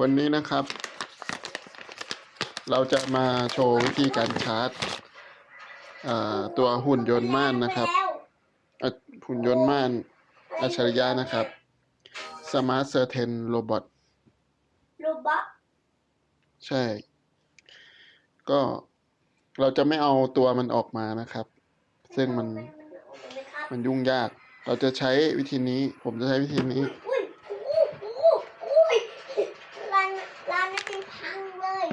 วันนี้นะครับ เราจะมาโชว์วิธีการชาร์จอ่าตัวหุ่นยนต์ม่านนะครับอะหุ่นยนต์ม่านอัจฉริยะนะครับ Smart Certain Robot รูปบ็อกใช่ ก็เราจะไม่เอาตัวมันออกมานะครับ ซึ่งมันมันยุ่งยาก เราจะใช้วิธีนี้ ผมจะใช้วิธีนี้ อุ้ยอู้อู้อุ้ย ร้านร้านนี้เป็นพังเลย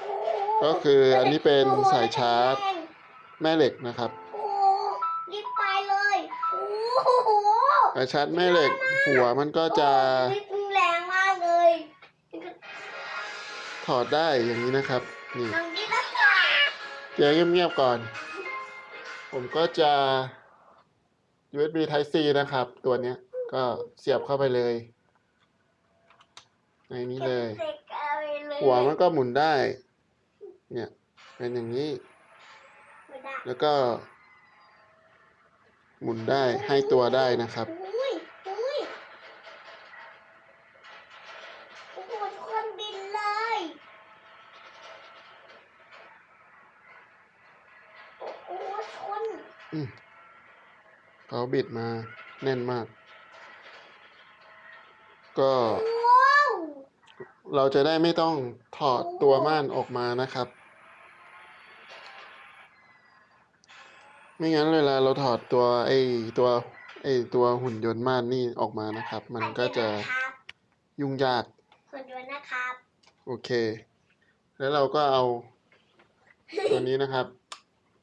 โอ้ก็คืออันนี้เป็นสายชาร์จแม่เหล็กนะครับโอ้รีบไปเลยโอ้โหสายชาร์จแม่เหล็ก หัวมันก็จะโอ้รีบแรงมากเลย ถอดได้อย่างนี้นะครับ นี่น้องดิละค่ะเดี๋ยวเงียบๆก่อน ผมก็จะ USB Type C นะครับ ตัวเนี้ยก็เสียบเข้าไปเลย ในนี้เลยเด็กเอาไปเลย หัวมันก็หมุนได้ เนี่ย เป็นอย่างนี้ไม่ได้แล้วก็ หมุนได้ให้ตัวได้นะครับอุ้ยอุ้ยโอ้โหทุกคนบินเลยโอ้โหชนอืมเขาบิดมาแน่นมาก ก็ว้าว เราจะได้ไม่ต้องถอดตัวม่านออกมานะครับ ไม่งั้นเวลาเราถอดตัวไอ้ตัวไอ้ตัวหุ่นยนต์ม่านนี่ออกมานะครับ มันก็จะครับยุ่งยากคนด้วยนะครับ โอเค แล้วเราก็เอาตัวนี้นะครับ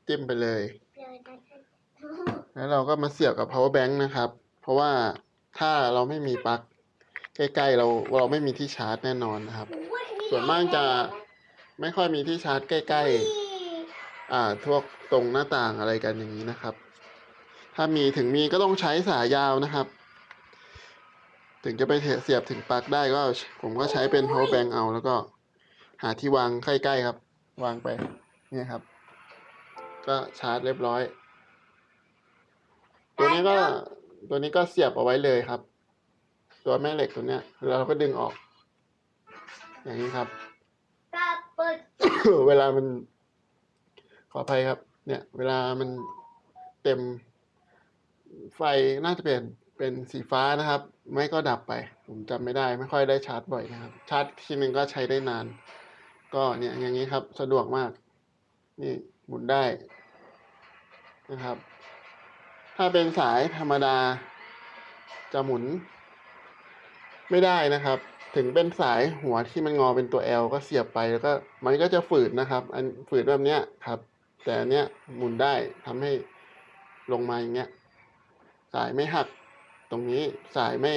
จิ้มไปเลยเดี๋ยวนะครับแล้วเราก็มาเสียบกับ power bank นะครับ เพราะว่าถ้าเราไม่มีปลั๊ก ใกล้ๆเราเราไม่มีที่ชาร์จแน่นอนนะครับอุ้ยส่วนมากจะไม่ค่อยมีที่ชาร์จใกล้ ๆ อ่าพวกตรงหน้าต่างอะไรกันอย่างนี้นะครับ ถ้ามีถึงมีก็ต้องใช้สายยาวนะครับ ถึงจะไปเสียบถึงปลั๊กได้ก็ ผมก็ใช้เป็น power bank เอา แล้วก็หาที่วางใกล้ๆครับ วางไปเนี่ยครับ ก็ชาร์จเรียบร้อย ตัวนี้ก็ตัวนี้ก็เสียบเอาไว้เลยครับ ตัวแม่เหล็กตัวเนี้ยเราก็ดึงออก อย่างนี้ครับเปิดเวลามัน ขออภัยครับ เนี่ย เวลามันเต็ม ไฟน่าจะเป็นเป็นสีฟ้านะครับ ไม่ก็ดับไป ผมจำไม่ได้ไม่ค่อยได้ชาร์จบ่อยนะครับ ชาร์จทีหนึ่งก็ใช้ได้นาน ก็เนี่ยอย่างนี้ครับ สะดวกมาก นี่หมุนได้นะครับ ถ้าเป็นสายธรรมดาจะหมุน ไม่ได้นะครับ ถึงเป็นสายหัวที่มันงอเป็นตัว L ก็เสียบไปแล้วก็มันก็จะฝืดนะครับ อันฝืดแบบเนี้ยครับ แต่อันเนี้ยหมุนได้ทำให้ลงมาอย่างเงี้ย สายไม่หักตรงนี้สายไม่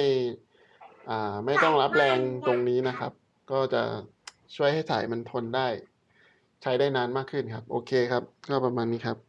อ่าไม่ต้องรับแรงตรงนี้นะครับ ก็จะช่วยให้สายมันทนได้ ใช้ได้นานมากขึ้นครับ โอเคครับ ก็ประมาณนี้ครับ